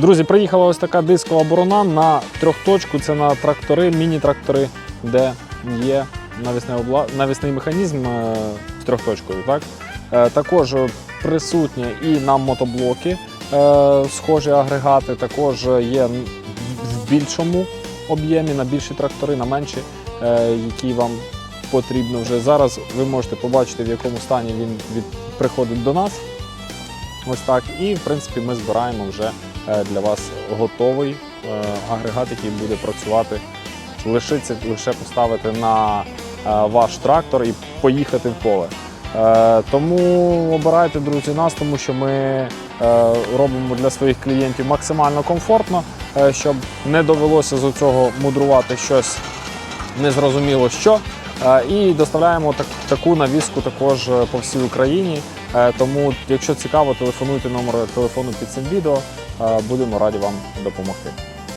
Друзі, приїхала ось така дискова борона на трьохточку. Це на трактори, міні-трактори, де є навісний, обла... навісний механізм е, з трьохточкою. Так? Е, Також присутні і на мотоблоки е, схожі агрегати, також є в більшому об'ємі, на більші трактори, на менші, які вам потрібно вже зараз. Ви можете побачити, в якому стані він від... приходить до нас. Ось так. І в принципі ми збираємо вже е, для вас готовий е, агрегат, який буде працювати. Лишиться лише поставити на е, ваш трактор і поїхати в поле. Тому обирайте, друзі, нас, тому що ми робимо для своїх клієнтів максимально комфортно, щоб не довелося з цього мудрувати щось незрозуміло що. І доставляємо так, таку навіску також по всій Україні. Е, Тому, якщо цікаво, телефонуйте номер телефону під цим відео. Е, Будемо раді вам допомогти.